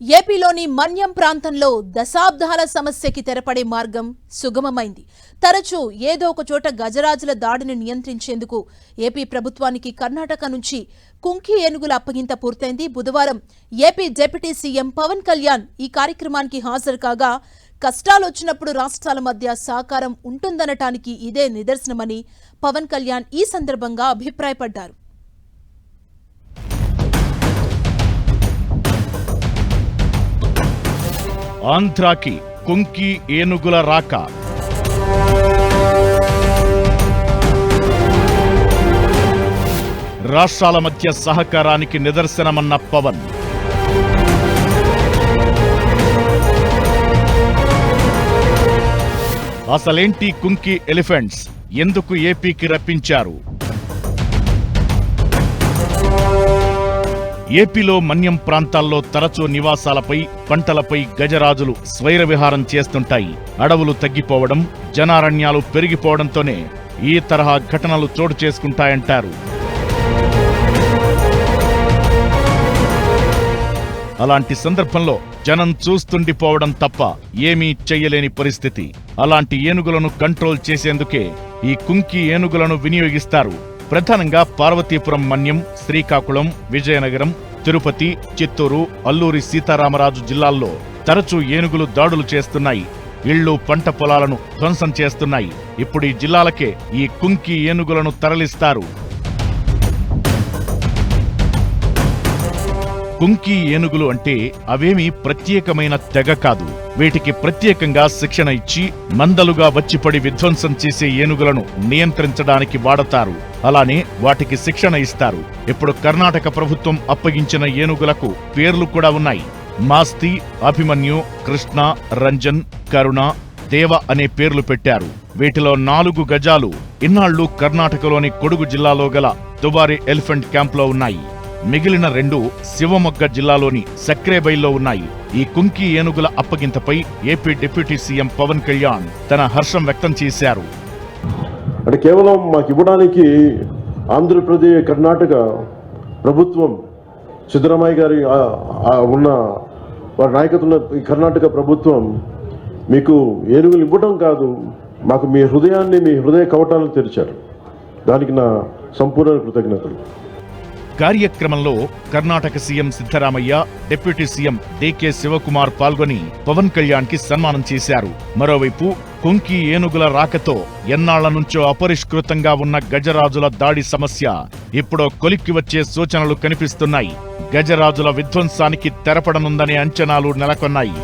ఏపీలోని మన్యం ప్రాంతంలో దశాబ్దాల సమస్యకి తెరపడే మార్గం సుగమమైంది. తరచూ ఏదో ఒక చోట గజరాజుల దాడిని నియంత్రించేందుకు ఏపీ ప్రభుత్వానికి కర్ణాటక నుంచి కుంకి ఏనుగుల అప్పగింత పూర్తయింది. బుధవారం AP deputy CM Pawan Kalyan ఈ కార్యక్రమానికి హాజరు కాగా కష్టాలొచ్చినప్పుడు రాష్ట్రాల మధ్య సహకారం ఉంటుందనటానికి ఇదే నిదర్శనమని పవన్ కళ్యాణ్ ఈ సందర్భంగా అభిప్రాయపడ్డారు. ఆంధ్రాకి కుంకి ఏనుగుల రాక. రాష్ట్రాల మధ్య సహకారానికి నిదర్శనమన్న పవన్. అసలేంటి కుంకి ఎలిఫెంట్స్? ఎందుకు ఏపీకి రప్పించారు? ఏపీలో మన్యం ప్రాంతాల్లో తరచూ నివాసాలపై పంటలపై గజరాజులు స్వైర విహారం చేస్తుంటాయి. అడవులు తగ్గిపోవడం జనారణ్యాలు పెరిగిపోవడంతోనే ఈ తరహా ఘటనలు చోటు చేసుకుంటాయంటారు. అలాంటి సందర్భంలో జనం చూస్తుండిపోవడం తప్ప ఏమీ చెయ్యలేని పరిస్థితి. అలాంటి ఏనుగులను కంట్రోల్ చేసేందుకే ఈ కుంకి ఏనుగులను వినియోగిస్తారు. ప్రధానంగా పార్వతీపురం మన్యం శ్రీకాకుళం విజయనగరం తిరుపతి చిత్తూరు అల్లూరి సీతారామరాజు జిల్లాల్లో తరచూ ఏనుగులు దాడులు చేస్తున్నాయి. ఇళ్ళు పంట పొలాలను ధ్వంసం చేస్తున్నాయి. ఇప్పుడు ఈ జిల్లాలకే ఈ కుంకి ఏనుగులను తరలిస్తారు. కుంకి ఏనుగులు అంటే అవేమీ ప్రత్యేకమైన తెగ కాదు. వీటికి ప్రత్యేకంగా శిక్షణ ఇచ్చి మందలుగా వచ్చిపడి విధ్వంసం చేసే ఏనుగులను నియంత్రించడానికి వాడతారు. అలానే వాటికి శిక్షణ ఇస్తారు. ఇప్పుడు కర్ణాటక ప్రభుత్వం అప్పగించిన ఏనుగులకు పేర్లు కూడా ఉన్నాయి. మాస్తి అభిమన్యు కృష్ణ రంజన్ కరుణ దేవ అనే పేర్లు పెట్టారు. వీటిలో నాలుగు గజాలు ఇన్నాళ్ళు కర్ణాటకలోని కొడుగు జిల్లాలో గల దుబారి ఎలిఫెంట్ క్యాంప్లో ఉన్నాయి. మిగిలిన రెండు శివమొగ్గ జిల్లాలోని సక్రేబైల్లో ఉన్నాయి. ఈ కుంకి ఏనుగుల అప్పగింతపై AP deputy CM Pawan Kalyan తన హర్షం వ్యక్తం చేశారు. అంటే కేవలం మాకు ఇవ్వడానికి ఆంధ్రప్రదేశ్ కర్ణాటక ప్రభుత్వం సిద్ధరామయ్య గారి ఉన్న వారి నాయకత్వంలో ఈ కర్ణాటక ప్రభుత్వం మీకు ఏనుగులు ఇవ్వడం కాదు మాకు మీ హృదయాన్ని మీ హృదయ కవటాలను తెరిచారు. దానికి నా సంపూర్ణ కృతజ్ఞతలు. కార్యక్రమంలో Karnataka CM Siddaramaiah deputy CM DK Shivakumar పాల్గొని పవన్ కళ్యాణ్కి సన్మానం చేశారు. మరోవైపు కుంకి ఏనుగుల రాకతో ఎన్నాళ్ళ నుంచో అపరిష్కృతంగా ఉన్న గజరాజుల దాడి సమస్య ఇప్పుడో కొలిక్కి వచ్చే సూచనలు కనిపిస్తున్నాయి. గజరాజుల విధ్వంసానికి తెరపడనుందనే అంచనాలు నెలకొన్నాయి.